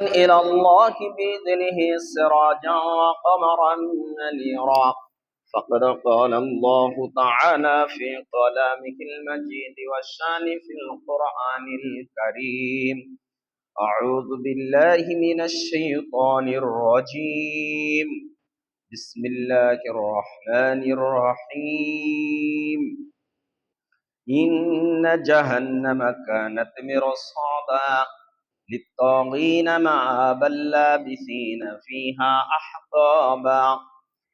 إلى الله بإذنه سراجا وقمرا منيرا فقد قال الله تعالى في كلامه المجيد والشان في القرآن الكريم. أعوذ بالله من الشيطان الرجيم. بسم الله الرحمن الرحيم. إن جهنم كانت مرصادا. للطاغين مآبا لابثين فيها أحقابا.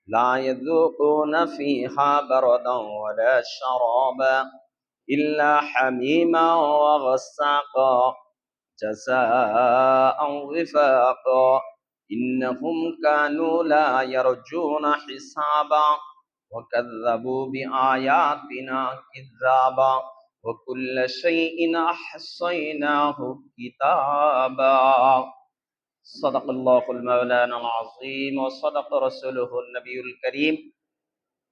لا يذوقون فيها بردا ولا شرابا إلا حميما وغساقا. جزاء وفاقا. إنهم كانوا لا يرجون حسابا. وكذبوا بآياتنا كذابا. وكل شيء أحصيناه كتابا صدق الله المولانا العظيم وصدق رسوله النبي الكريم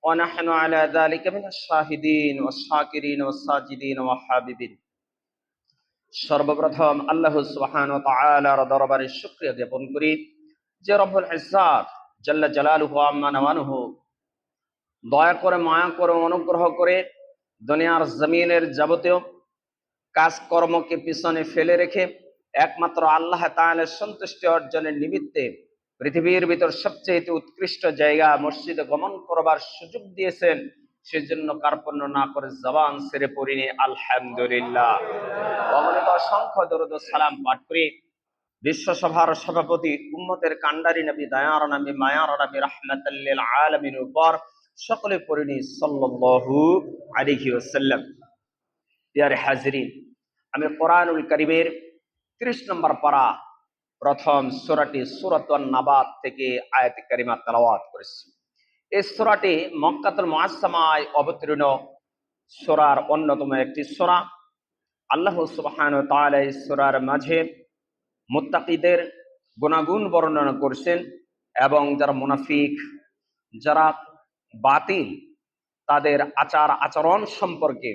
ونحن على ذلك من الشاهدين والشاكرين والساجدين والحاببين সর্বপ্রথম আল্লাহ সুবহান ও তাআলার দরবারে শুকরিয়া জ্ঞাপন করি যে রব্বুল ইজ্জাত জাল্লা জালালুহু আম্মা নাওয়ানুহু দয়া করে মায়া করে অনুগ্রহ করে দুনিয়ার জমিনের যাবতীয় কাজকর্মকে পিছনে ফেলে রেখে একমাত্র আল্লাহ তাআলার সন্তুষ্টি অর্জনের নিমিত্তে পৃথিবীর ভিতর সবচেয়ে উৎকৃষ্ট জায়গা মসজিদে গমন করবার সুযোগ দিয়েছেন, সেজন্য কার্পণ্য না করে জবান সেরে পড়িনি। আলহামদুলিল্লাহ। অসংখ্য দরুদ সালাম পাঠ করি। বিশ্বসভার সভাপতি উম্মতের কান্ডারি নবী, দায়ার নবী, মায়ার নবী রাহমাতাল্লিল আলামিন উপর সকলে পড়িনি সাল্লাল্লাহু আলাইহি ওয়াসাল্লাম। ইয়ারে হাজরিন, আমি কোরআনুল কারীমের 30 নম্বর পারা প্রথম সোরাটি সূরাতুন নাবাদ থেকে আয়াত কারিমা তালাওয়াত করেছি। এই সোরাটি মক্কাতুল মুআসসামায় অবতীর্ণ সোরার অন্যতম একটি সোরা। আল্লাহ তাআলা এই সূরার মাঝে মুত্তাকিদের গুণাগুণ বর্ণনা করছেন এবং যারা মুনাফিক, যারা বাতিল তাদের আচার আচরণ সম্পর্কে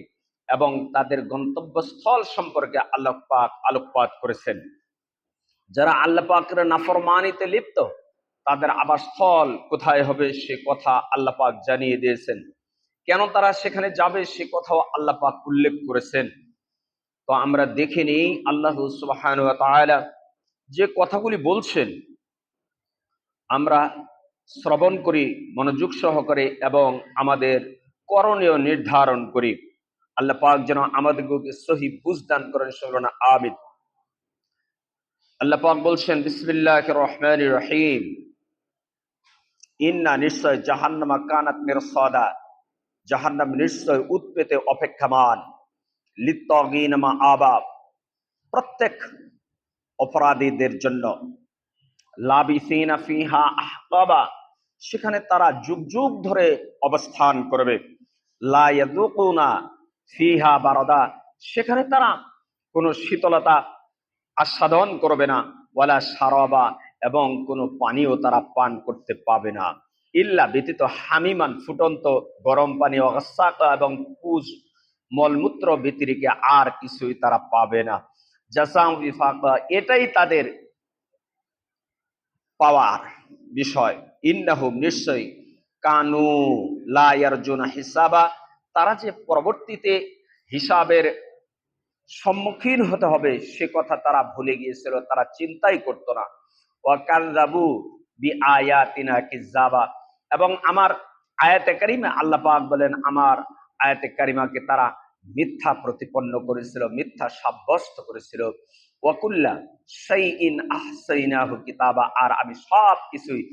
এবং তাদের গন্তব্যস্থল সম্পর্কে আল্লাহ পাক আলোকপাত করেছেন। যারা আল্লাহ পাকের নাফরমানিতে লিপ্ত, তাদের আবাসস্থল কোথায় হবে সে কথা আল্লাহ পাক জানিয়ে দিয়েছেন। কেন তারা সেখানে যাবে সে কথাও আল্লাহ পাক উল্লেখ করেছেন। তো আমরা দেখে নিই আল্লাহ তাআলা যে কথাগুলি বলছেন। আমরা শ্রবণ করি, মনোযোগ সহকারে এবং আমাদের করণীয় নির্ধারণ করি। আল্লাহ পাক যেন আমাদেরকে সহি বুঝদান করেন সেগুলো আমিন। আল্লাহ পাক বলছেন বিসমিল্লাহ রহমান রহিম। ইন্না নিশ্চয় জাহান্নামা কানাত মিরসাদা জাহান্নাম নিশ্চয় উৎপেতে অপেক্ষামান। লিত্তগিনমা আবাব প্রত্যেক অপরাধীদের জন্য। লাবিসিনা ফিহা আহকাবা সেখানে তারা যুগ যুগ ধরে অবস্থান করবে। ফিহা বারাদা। সেখানে তারা কোনো শীতলতা আস্বাদন করবে না, ওয়ালা সারাবা এবং কোনো পানিও তারা পান করতে পাবে না। ইল্লা ব্যতীত হামিমান ফুটন্ত গরম পানি অগাসাকা এবং পুজ, মলমূত্র ব্যতিরিকে আর কিছুই তারা পাবে না। জাসাম এটাই তাদের পাওয়ার বিষয়। ইন্নাহুম নিশ্চয়ই কানু লায়ারজুনা হিসাবা, তারা যে পরবর্তীতে হিসাবের সম্মুখীন হতে হবে, সে কথা তারা ভুলে গিয়েছিল, তারা চিন্তাই করত না। ওয়াকাল্লাবু বি আয়াতিনা কিজাবা এবং আমার আয়াতে কারিমে আল্লাহ পাক বলেন, আমার আয়াতে কারিমাকে তারা মিথ্যা প্রতিপন্ন করেছিল, মিথ্যা সাব্যস্ত করেছিল। ওয়াকুল্লা সেই ইন আহসাইনাহু কিতাবা, আর আমি সব কিছুই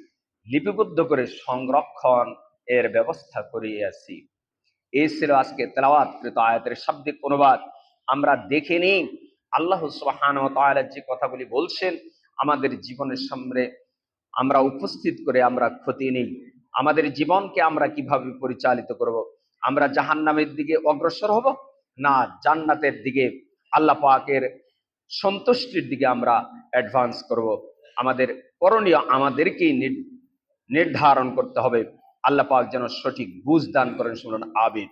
লিপিবদ্ধ করে সংরক্ষণ এর ব্যবস্থা করিয়াছি এই ছিল আজকে তেলাওয়াতকৃত আয়াতের শাব্দিক অনুবাদ আমরা দেখে নিই, আল্লাহ সুবহান যে কথাগুলি বলছেন, আমাদের জীবনের সামনে আমরা উপস্থিত করে আমরা ক্ষতি নেই আমাদের জীবনকে আমরা কীভাবে পরিচালিত করব। আমরা জাহান্নামের দিকে অগ্রসর হব না জান্নাতের দিকে আল্লাহ পাকের সন্তুষ্টির দিকে আমরা অ্যাডভান্স করব। আমাদের করণীয় আমাদেরকেই নির্ধারণ করতে হবে। আল্লাহ পাক যেন সঠিক বুঝ দান করেন শুনুন আবিদ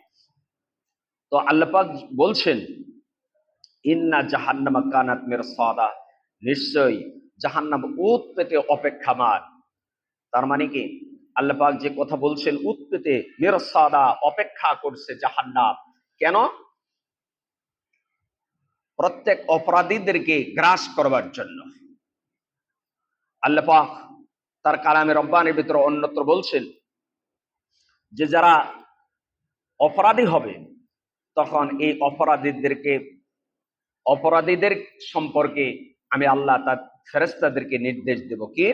তো আল্লাহ পাক বলছেন, ইন্না জাহান্নামা কানাত মের সাদা নিশ্চয়ই জাহান্নাম উত পেতে অপেক্ষামান। তার মানে কি? আল্লাহ পাক যে কথা বলছেন, উত পেতে নিরসাদা অপেক্ষা করছে জাহান্নাম। কেন? প্রত্যেক অপরাধীদেরকে গ্রাস করবার জন্য। আল্লাহ পাক তার কালামে রব্বানের ভিতরে অন্যত্র বলছেন যে যারা অপরাধী হবে, তখন এই অপরাধীদেরকে, অপরাধীদের সম্পর্কে আমি আল্লাহ তার ফেরেস্তাদেরকে নির্দেশ দেব কি?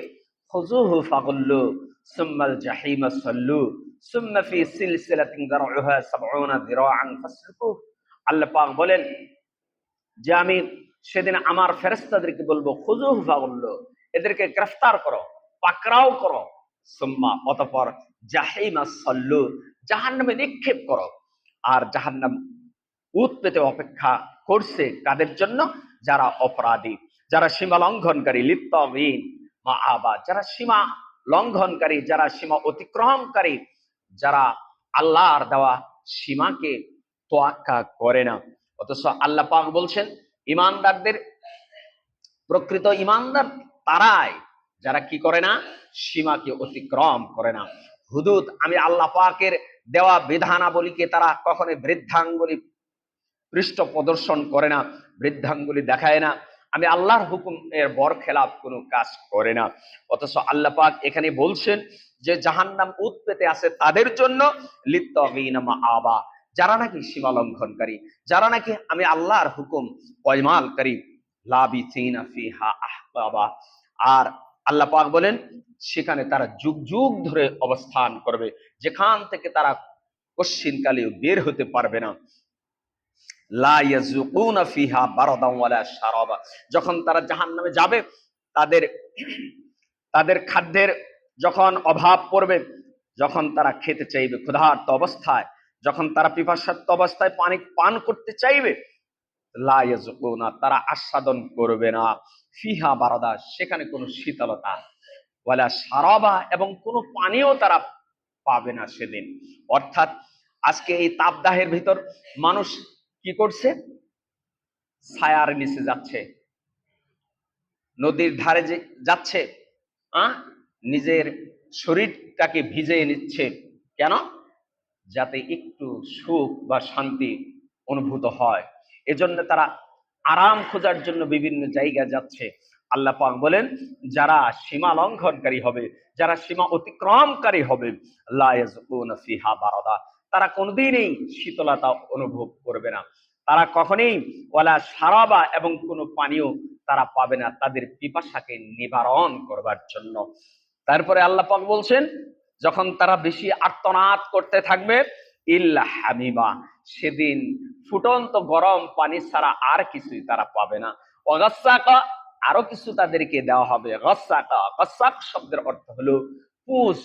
খুজুহু ফাগুল্লু সুম্মাল জাহিমা সাল্লু সুম্মা ফি সিলসিলাতিন দারউহা 70 দিরাআন ফাসলুকু। আল্লাহ পাক বলেন যে আমি সেদিন আমার ফেরেস্তাদেরকে বলব খুজুহু ফাগুল্লু, এদেরকে গ্রেফতার করো। পাকড়াও করো। সুম্মা, অতঃপর জাহিমা সাল্লু, জাহান্নামে নিক্ষেপ করো। আর জাহান্নাম উত পেতে অপেক্ষা করছে কাদের জন্য? যারা অপরাধী, যারা সীমা লঙ্ঘনকারী, লিপ্তহীন, মা আবা, যারা সীমা লঙ্ঘনকারী, যারা সীমা অতিক্রমকারী যারা আল্লাহর দেওয়া সীমাকে তোয়াক্কা করে না। অথচ আল্লাহ পাক বলছেন, ইমানদারদের, প্রকৃত ইমানদার তারাই যারা কি করে না? সীমাকে অতিক্রম করে না। হুদুদ, আমি আল্লাহ পাকের দেওয়া বিধানাবলীকে তারা কখনো বৃদ্ধাঙ্গুলি পৃষ্ঠ প্রদর্শন করে না, বৃদ্ধাঙ্গুলি দেখায় না। আমি আল্লাহর হুকুম এর বর খেলাপ কোনো কাজ করে না। অথচ আল্লাহ পাক এখানে বলছেন যে, জাহান্নাম উৎপেতে আছে তাদের জন্য লিপ্ত আবা যারা নাকি সীমা লঙ্ঘনকারী যারা নাকি আমি আল্লাহর হুকুম পয়মালকারী, লাবিসিনা ফিহা আহবাবা। আর আল্লাহ পাক বলেন, সেখানে তারা যুগ যুগ ধরে অবস্থান করবে। যেখান থেকে তারা কশ্চিনকালে বের হতে পারবে না। যখন তারা জাহান্নামে যাবে, তাদের তাদের খাদ্যের যখন অভাব পড়বে, যখন তারা খেতে চাইবে ক্ষুধার্ত অবস্থায়, যখন তারা পিপাসার্ত অবস্থায় পানি পান করতে চাইবে, লা ইয়াজুকুনা তারা আস্বাদন করবে না। ফিহা বারাদা, সেখানে কোনো শীতলতা ওয়ালা সারাবা এবং কোনো পানিও তারা পাবে না সেদিন। অর্থাৎ আজকে এই তাপদাহের ভিতর মানুষ কি করছে? ছায়ার নিচে যাচ্ছে। নদীর ধারে যে যাচ্ছে আহ নিজের শরীরটাকে ভিজিয়ে নিচ্ছে। কেন? যাতে একটু সুখ বা শান্তি অনুভূত হয়। এজন্য তারা আরাম খোঁজার জন্য বিভিন্ন জায়গা যাচ্ছে। আল্লাহ পাক বলেন, যারা সীমা লঙ্ঘনকারী হবে, যারা সীমা অতিক্রমকারী হবে ফিহা বারাদা, তারা কোনোদিনই শীতলতা অনুভব করবে না। তারা কখনোই ওয়ালা সারাবা এবং কোনো পানীয় তারা পাবে না তাদের পিপাসাকে নিবারণ করবার জন্য। তারপরে আল্লাহ পাক বলছেন, যখন তারা বেশি আর্তনাদ করতে থাকবে ইল্লা হামিমা। সেদিন ফুটন্ত গরম পানি ছাড়া আর কিছুই তারা পাবে না। অগাসাকা আরও কিছু তাদেরকে দেওয়া হবে। গসাকা, গসাক শব্দের অর্থ হলো পুষ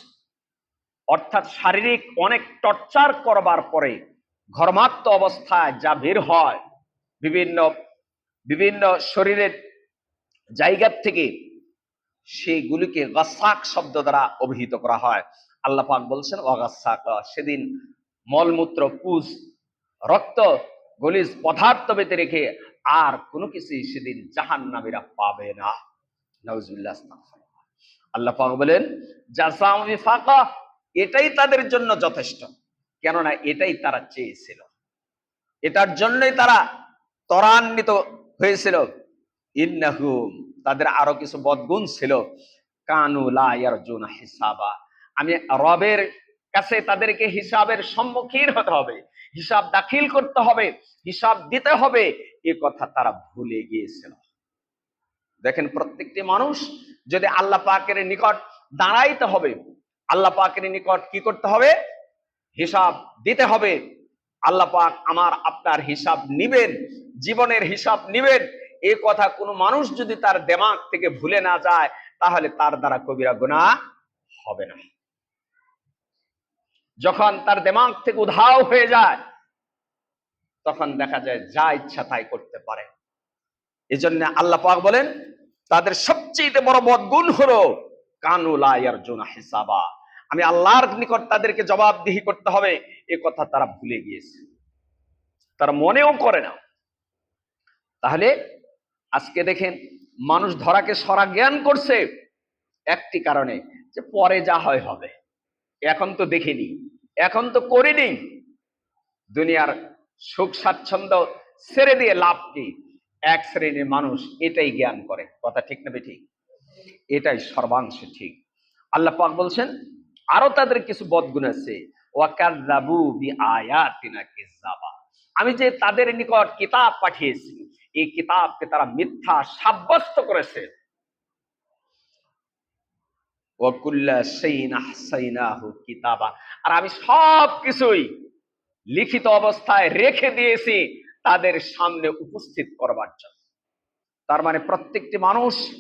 অর্থাৎ শারীরিক অনেক টর্চার করবার পরে ঘর্মাক্ত অবস্থায় যা বের হয় বিভিন্ন বিভিন্ন শরীরের জায়গা থেকে, সেগুলিকে গাসাক শব্দ দ্বারা অভিহিত করা হয়। আল্লাহ পাক বলছেন অগাসাক সেদিন মলমূত্র, পুষ, রক্ত, গলিজ পদার্থ বেঁধে রেখে আর কোনো কিছুই সেদিন জাহান নামীরা পাবে না। আল্লাহ বলেন ফাঁকা এটাই তাদের জন্য যথেষ্ট। কেননা এটাই তারা চেয়েছিল। এটার জন্যই তারা ত্বরান্বিত হয়েছিল। ইন্নাহুম তাদের আরও কিছু বদগুণ ছিল। কানু লা ইয়ারজুনা হিসাবা। আমি রবের কাছে তাদেরকে হিসাবের সম্মুখীন হতে হবে। হিসাব দাখিল করতে হবে, হিসাব দিতে হবে। এ কথা তারা ভুলে গিয়েছিল। দেখেন, প্রত্যেকটি মানুষ যদি আল্লাহ পাকের নিকট দাঁড়াইতে হবে, আল্লাহ পাকের নিকট কি করতে হবে? হিসাব দিতে হবে। আল্লাহ পাক আমার, আপনার হিসাব নিবেন, জীবনের হিসাব নিবেন। এ কথা কোনো মানুষ যদি তার দেমাগ থেকে ভুলে না যায়, তাহলে তার দ্বারা কবিরা গুণা হবে না। যখন তার দেমাগ থেকে উধাও হয়ে যায়, তখন দেখা যায় যা ইচ্ছা তাই করতে পারে। এই জন্য আল্লাহ পাক বলেন, তাদের সবচেয়ে বড় বদগুণ হলো কানুলায়ার জোনা হিসাবা। আমি আল্লাহর নিকট তাদেরকে জবাবদিহি করতে হবে, এ কথা তারা ভুলে গিয়েছে। তারা মনেও করে না। তাহলে আজকে দেখেন, মানুষ ধরাকে সরা জ্ঞান করছে, একটি কারণে যে পরে যা হয় হবে। এখন তো দেখিনি। এখন তো করিনি। দুনিয়ার সুখ, স্বাচ্ছন্দ্য ছেড়ে দিয়ে লাভ কি? এক শ্রেণির মানুষ এটাই জ্ঞান করে। কথা ঠিক না ঠিক এটাই সর্বাংশে ঠিক। আল্লাহ পাক বলছেন, আরও তাদের কিছু বদগুণ আছে। আমি যে তাদের নিকট কিতাব পাঠিয়েছি, এই কিতাবকে তারা মিথ্যা সাব্যস্ত করেছে। কিতাবা। আর আমি সব কিছুই লিখিত অবস্থায় রেখে দিয়েছি তাদের সামনে উপস্থিত করবার জন্য। তার মানে প্রত্যেকটি মানুষ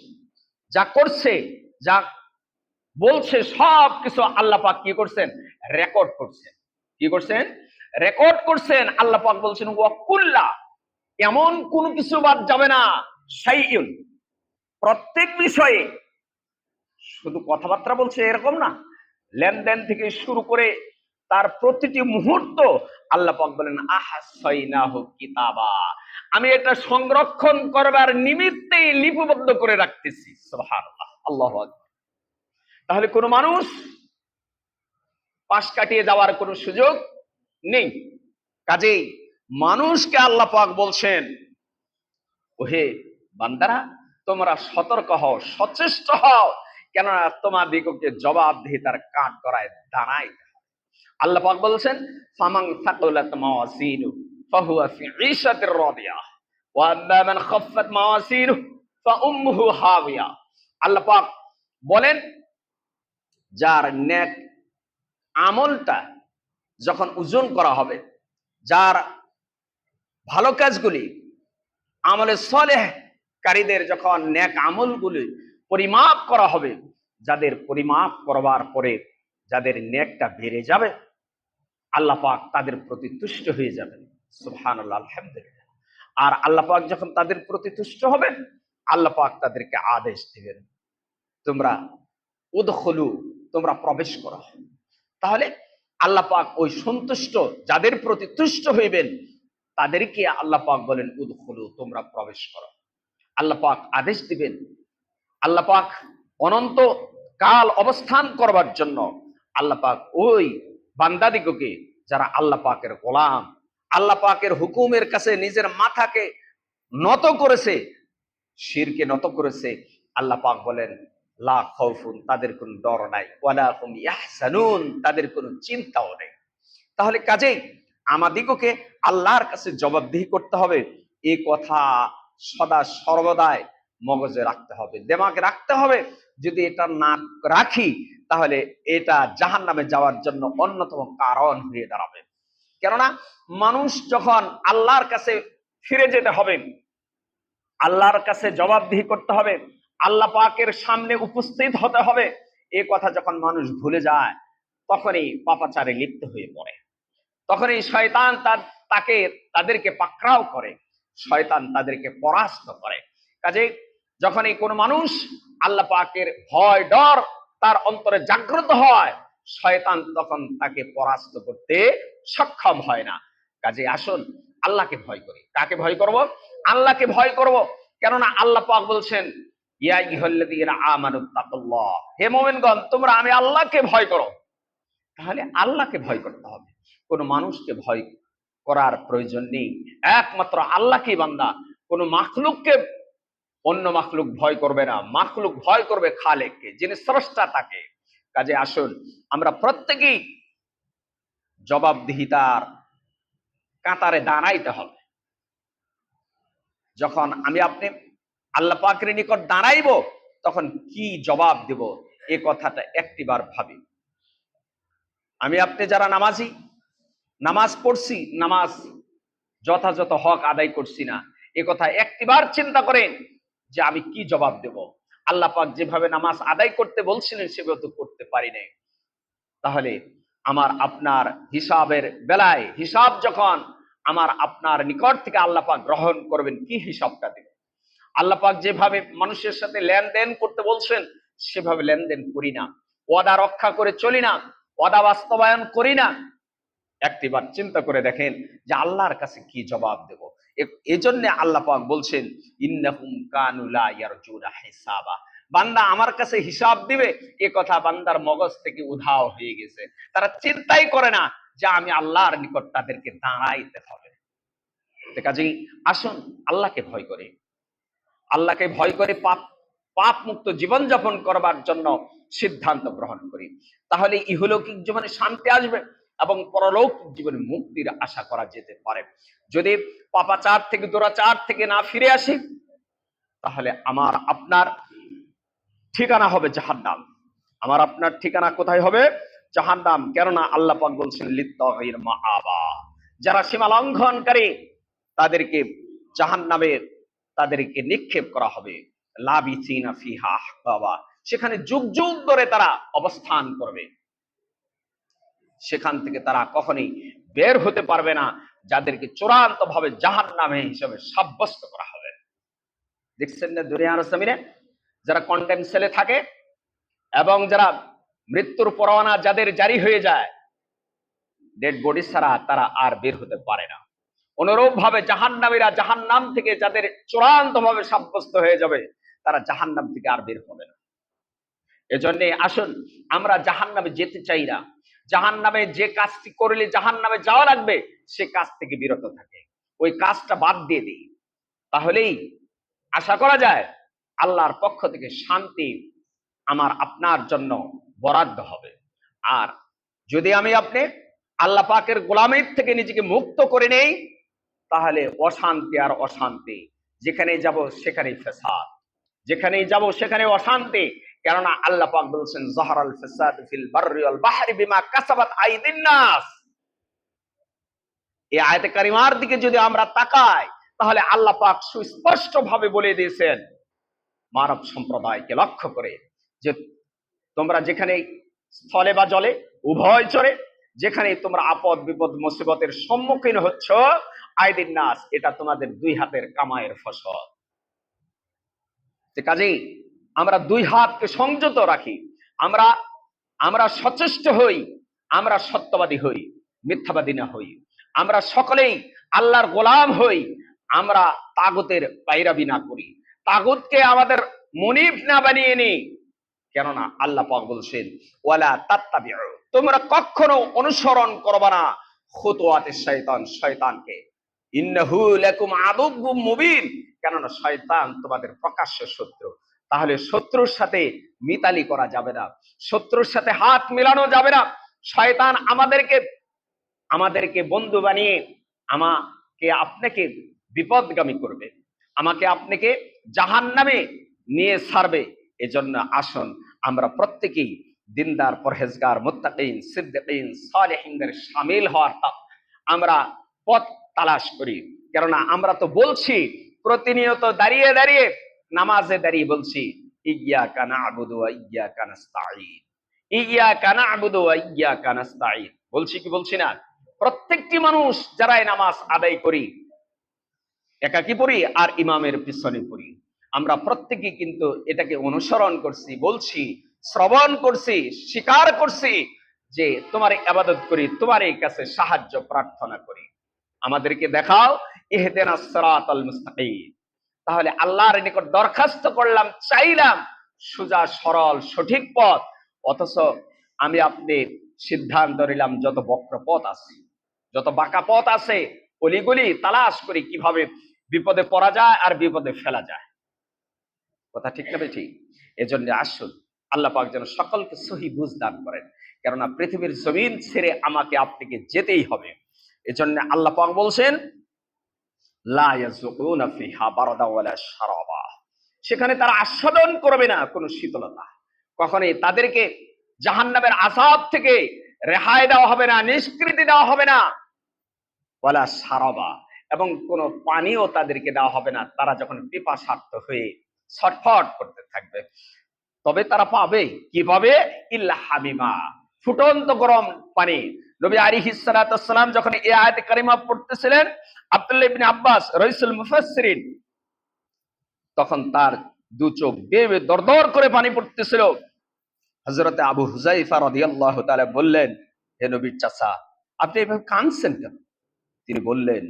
যা করছে, যা বলছে সব কিছু আল্লাহ পাক কি করছেন? রেকর্ড করছেন। কি করছেন? রেকর্ড করছেন। আল্লাহ পাক বলছেন ওয়াকুল্লা এমন কোন কিছু বাদ যাবে না। সাইউন প্রত্যেক বিষয়ে শুধু কথাবার্তা বলছে এরকম না। লেনদেন থেকে শুরু করে তার প্রতিটি মুহূর্ত আল্লাহ পাক বলেন, আহাসাইনাহু কিতাবা। আমি এটা সংরক্ষণ করবার নিমিত্তেই লিপিবদ্ধ করে রাখতেছি। সুবহানাল্লাহ, আল্লাহু আকবার। তাহলে কোনো মানুষ পাশ কাটিয়ে যাওয়ার কোনো সুযোগ নেই। কাজেই মানুষকে আল্লাহ পাক বলছেন, ওহে বান্দারা, তোমরা সতর্ক হও, সচেষ্ট হও কেননা তোমাদিগকে জবাবদিহিতার কাঠ করায় দাঁড়াই আল্লাহ বলছেন ফামাং সাকুলাত মাওয়াসিনু, ফাহুয়া ফি ঈশাতির রাদিয়া, ওয়া আম্মা মান মাওয়াসিনু বলেন, যার নেক আমলটা যখন ওজন করা হবে, যার ভালো কাজগুলি আমলে সলেহ কারীদের যখন নেক আমলগুলি পরিমাপ করা হবে। যাদের পরিমাপ করবার পরে যাদের নেকটা বেড়ে যাবে, আল্লাহ পাক তাদের প্রতি তুষ্ট হয়ে যাবেন। আলহামদুলিল্লাহ। আর আল্লাহ পাক যখন তাদের প্রতি তুষ্ট হবেন, আল্লাহ পাক তাদেরকে আদেশ দিবেন, তোমরা উদখলু, তোমরা প্রবেশ করো। তাহলে আল্লাহ পাক ওই সন্তুষ্ট যাদের প্রতি তুষ্ট হইবেন, তাদেরকে আল্লাহ পাক বলেন, উদখলু, তোমরা প্রবেশ করো। আল্লাহ পাক আদেশ দিবেন আল্লাহ পাক অনন্ত কাল অবস্থান করবার জন্য আল্লাহ পাক ওই বান্দাদিগকে যারা আল্লাহ পাকের গোলাম, আল্লাহ পাকের হুকুমের কাছে নিজের মাথাকে নত করেছে, শিরকে নত করেছে, আল্লাহ পাক বলেন, লা খাউফুন, তাদের কোনো ডর নাই। ওয়ালা হুম ইয়াহসানুন, তাদের কোনো চিন্তাও নেই। তাহলে কাজেই আমাদিগকে আল্লাহর কাছে জবাবদিহি করতে হবে। এই কথা সদা সর্বদাই মগজে রাখতে হবে। দেমাগে রাখতে হবে। যদি এটা না রাখি, তাহলে এটা জাহান নামে যাওয়ার জন্য অন্যতম কারণ হয়ে দাঁড়াবে। কেননা মানুষ যখন আল্লাহর কাছে ফিরে যেতে হবে, আল্লাহর কাছে জবাবদিহি করতে হবে, আল্লাহ পাকের সামনে উপস্থিত হতে হবে, এ কথা যখন মানুষ ভুলে যায়, তখনই পাপাচারে লিপ্ত হয়ে পড়ে। তখনই শয়তান তার, তাকে, তাদেরকে পাকড়াও করে। শয়তান তাদেরকে পরাস্ত করে। কাজে যখন এই কোনো মানুষ আল্লাহ পাকের ভয়, ডর তার অন্তরে জাগ্রত হয়, শয়তান তখন তাকে পরাস্ত করতে সক্ষম হয় না। কাজে আসুন, আল্লাহকে ভয় করি। কাকে ভয় করব? আল্লাহকে ভয় করব। কেননা আল্লাহ পাক বলছেন, ইয়া ইহল্লাযীনা আমানু তাকুল্লাহ। হে মুমিনগণ, তোমরা আমি আল্লাহকে ভয় করো। তাহলে আল্লাহকে ভয় করতে হবে। কোন মানুষকে ভয় করার প্রয়োজন নেই। একমাত্র আল্লাহকে বান্দা। কোন মাখলুককে অন্য মাখলুক ভয় করবে না। মাখলুক ভয় করবে খালেককে, যিনি স্রষ্টা তাকে। কাজে আসুন, আমরা প্রত্যেকেই জবাবদিহিতার কাতারে দাঁড়াইতে হবে। যখন আমি আপনি আল্লাহ পাকের নিকট দাঁড়াইব, তখন কি জবাব দেব, এ কথাটা একটিবার ভাবি। আমি আপনি যারা নামাজি, নামাজ পড়ছি, নামাজ যথাযথ হক আদায় করছি না, এ কথা একটিবার চিন্তা করেন। যে আমি কি জবাব দেব? আল্লাহ পাক যেভাবে নামাজ আদায় করতে বলছিলেন, সেভাবে তো করতে পারি নাই। তাহলে আমার আপনার হিসাবের বেলায়, হিসাব যখন আমার আপনার নিকট থেকে আল্লাহ পাক গ্রহণ করবেন, কি হিসাবটা দেবেন আল্লাহ পাক যেভাবে মানুষের সাথে লেনদেন করতে বলছেন, সেভাবে লেনদেন করি না। ওয়াদা রক্ষা করে চলি না, ওয়াদা বাস্তবায়ন করি না। একটিবার চিন্তা করে দেখেন যে আল্লাহর কাছে কি জবাব দেব? এজন্য আল্লাহ পাক বলছেন, ইন্নাহুম কানু লা ইয়ারজুনা হিসাবা। বান্দা আমার কাছে হিসাব দিবে, এ কথা বান্দার মগজ থেকে উধাও হয়ে গেছে। তারা চিন্তাই করে না যে আমি আল্লাহর নিকট তাদেরকে দাঁড়াইতে হবে। কাজেই আসুন, আল্লাহকে ভয় করে। আল্লাহকে ভয় করে পাপ পাপ মুক্ত জীবনযাপন করবার জন্য সিদ্ধান্ত গ্রহণ করি। তাহলে ইহলৌকিক জীবনে শান্তি আসবে। এবং পরলৌকিক জীবনে মুক্তির আশা করা যেতে পারে। যদি পাপাচার থেকে দুরাচার থেকে না ফিরে আসি, তাহলে আমার আপনার ঠিকানা হবে জাহান্নাম। আমার আপনার ঠিকানা কোথায় হবে? জাহান্নাম। কেননা আল্লাহ পাক বলছেন, লিত্তাগির মাআবা। যারা সীমা লঙ্ঘনকারী, তাদেরকে জাহান্নামের তাদেরকে নিক্ষেপ করা হবে। লাবিসিনা ফিহা আহকাবা সেখানে যুগ যুগ ধরে তারা অবস্থান করবে। সেখান থেকে তারা কখনোই বের হতে পারবে না, যাদেরকে চূড়ান্ত ভাবে জাহান নামে হিসেবে সাব্যস্ত করা হবে। দেখছেন না দুনিয়ার জমিনে যারা কন্টেম সেলে থাকে এবং যারা মৃত্যুর পরোয়ানা যাদের জারি হয়ে যায় ডেড বডি ছাড়া তারা আর বের হতে পারে না। অনুরূপ ভাবে জাহান্নামীরা জাহান্নাম থেকে যাদের চূড়ান্ত ভাবে সাব্যস্ত হয়ে যাবে, তারা জাহান্নাম থেকে আর বের হবে না। এজন্য আসুন, আমরা জাহান্নামে যেতে চাই না। জাহান্নামে যে কাজটি করলে জাহান্নামে যাওয়া লাগবে, সে কাজ থেকে বিরত থাকে। ওই কাজটা বাদ দিয়ে দিই। তাহলেই আশা করা যায় আল্লাহর পক্ষ থেকে শান্তি আমার আপনার জন্য বরাদ্দ হবে। আর যদি আমি আপনি আল্লাহ পাকের গোলামের থেকে নিজেকে মুক্ত করে নেই, তাহলে অশান্তি আর অশান্তি যেখানে যাব সেখানে ফেসাদ যেখানেই যাব সেখানে অশান্তি কেননা আল্লাহ পাক বলছেন, জহরাল ফিসাদ ফিল বাররি ওয়াল বাহরি বিমা কাসাবাত আইদিন নাস। এই আয়াতে কারিমার দিকে যদি আমরা তাকাই, তাহলে আল্লাহ পাক সুস্পষ্ট ভাবে বলে দিয়েছেন, মানব সম্প্রদায়কে লক্ষ্য করে যে তোমরা যেখানে স্থলে বা জলে, উভয় চরে, যেখানে তোমরা আপদ, বিপদ, মুসিবতের সম্মুখীন হচ্ছ, আইদিন নাস, এটা তোমাদের দুই হাতের কামায়ের ফসল। কাজেই আমরা দুই হাতকে সংযত রাখি। আমরা আমরা সচেষ্ট হই, আমরা সত্যবাদী হই, মিথ্যাবাদী না হই। আমরা সকলেই আল্লাহর গোলাম হই, আমরা তাগতের পাইরাবি না করি। তাগুতকে আমাদের মনিব না বানিয়ে নিই কেননা আল্লাহ পাক বলছেন, ওয়ালা তাত্তাবিউ। তোমরা কখনো অনুসরণ করবা না, খুতুয়াতে শয়তান, শয়তানকে। ইন্নাহু লাকুম আদুব্বুম মুবিন। কেননা শয়তান তোমাদের প্রকাশ্য শত্রু। তাহলে শত্রুর সাথে মিতালি করা যাবে না। শত্রুর সাথে হাত মেলানো যাবে না। শয়তান আমাদেরকে আমাদেরকে বন্ধু বানিয়ে আমাকে আপনাকে বিপদগামী করবে। আমাকে আপনাকে জাহান নামে নিয়ে ছাড়বে। এজন্য আসুন আমরা প্রত্যেকেই দিনদার, পরহেজগার, মুত্তাকিন, সিদ্দিকিন, সালেহিনদের সামিল হওয়ার আমরা পথ তালাশ করি। কেননা আমরা তো বলছি, প্রতিনিয়ত দাঁড়িয়ে দাঁড়িয়ে নামাজে দাঁড়িয়ে বলছি ইয়া কানা আবুদু ইয়া কানাস্তাইন ইয়া কানা আবুদু ইয়া কানাস্তাইন বলছি কি বলছি না? প্রত্যেকটি মানুষ যারা এই নামাজ আদায় করি, একাকি পড়ি আর ইমামের পিছনে পড়ি। আমরা প্রত্যেকে কিন্তু এটাকে অনুসরণ করছি, বলছি, শ্রবণ করছি, স্বীকার করছি যে তোমার আবাদত করি তোমার এই কাছে সাহায্য প্রার্থনা করি। আমাদেরকে দেখাও, ইহদিনাস সিরাতাল মুস্তাকিম। তাহলে আল্লাহর নিকট দরখাস্ত করলাম, চাইলাম, সোজা, সরল, সঠিক পথ। অথচ আমি আপনি সিদ্ধান্ত নিলাম, যত বক্র পথ আছে, যত বাঁকা পথ আছে, অলিগলি তালাশ করি কীভাবে বিপদে পড়া যায় আর বিপদে ফেলা যায়। কথা ঠিক না ঠিক এজন্য আসুন, আল্লাহ পাক যেন সকলকে সহি বুঝ দান করেন। কেননা পৃথিবীর জমিন ছেড়ে আমাকে আপনাকে যেতেই হবে। এজন্য আল্লাহ পাক বলছেন লা ইয়াজুকুনা ফিহা বারাদা ওয়ালা শারাবা সেখানে তারা আস্বাদন করবে না কোনো শীতলতা। কখনোই তাদেরকে জাহান্নামের আযাব থেকে রেহাই দেওয়া হবে না, নিষ্কৃতি দেওয়া হবে না। ওয়ালা সারাবা এবং কোনো পানিও তাদেরকে দেওয়া হবে না। তারা যখন পিপাসার্থ হয়ে ছটফট করতে থাকবে, তবে তারা পাবে। কি পাবে? ইল্লা হামিমা। ফুটন্ত গরম পানি। নবী আলিহি সালাম যখন এই আয়াত কারিমা পড়তেছিলেন, আব্দুল্লাহ ইবনে আব্বাস রইসুল মুফাসসিরিন, তখন তার দু চোখ বেয়ে দরদর করে পানি পড়তেছিল। হযরতে আবু হুজাইফা রাদিয়াল্লাহু তাআলা বললেন, হে নবীর চাচা, আপনি এভাবে কাঁদছেন কেন? তিনি বললেন,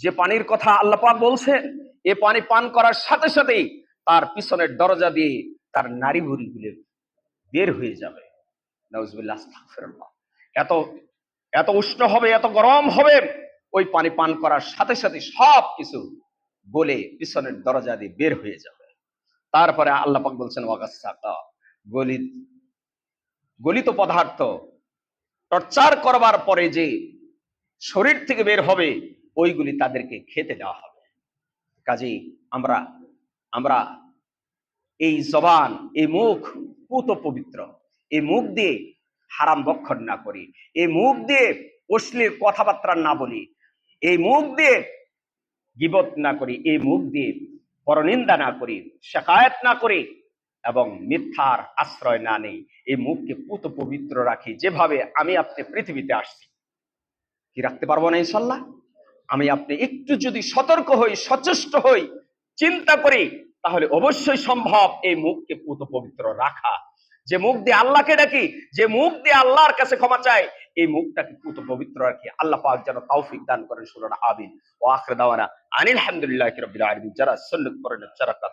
যে পানির কথা আল্লাহ পাক বলছেন এ পানি পান করার সাথে সাথেই তার পিছনের দরজা দিয়ে তার নারী ভুড়িগুলি বের হয়ে যাবে। আস্তাগফিরুল্লাহ। এত এত উষ্ণ হবে, এত গরম হবে, ওই পানি পান করার সাথে সাথে সব কিছু গলে পিছনের দরজা দিয়ে বের হয়ে যাবে। তারপরে আল্লাহ পাক বলছেন ওয়াগাসাকা গলিত গলিত পদার্থ টর্চার করবার পরে যে শরীর থেকে বের হবে, ওইগুলি তাদেরকে খেতে দেওয়া হবে। কাজেই আমরা আমরা এই জবান, এই মুখ পুত পবিত্র এই মুখ দিয়ে হারাম বক্ষণ না করি। এই মুখ দিয়ে অশ্লীল কথাবার্তা না বলি। এই মুখ দিয়ে গিবত না করি। এই মুখ দিয়ে পরনিন্দা না করি। শেখায়ত না করি এবং মিথ্যার আশ্রয় না নেই। এই মুখকে পুত পবিত্র রাখি। যেভাবে আমি আপনি পৃথিবীতে আসছি। কি রাখতে পারব না ইনশাল্লাহ? আমি আপনি একটু যদি সতর্ক হই, সচেষ্ট হই, চিন্তা করি, তাহলে অবশ্যই সম্ভব এই মুখকে পুত পবিত্র রাখা। যে মুখ দিয়ে আল্লাহকে ডাকি, যে মুখ দিয়ে আল্লাহর কাছে ক্ষমা চাই, এই মুখটাকে কত পবিত্র রাখি। আল্লাহ পাক যেন তৌফিক দান করেন সুরানা আবিন ও আখরে দাওয়ানা আনিল হামদুলিল্লাহ রবিল আলমিন। যারা সল্লত করেন যারা কাত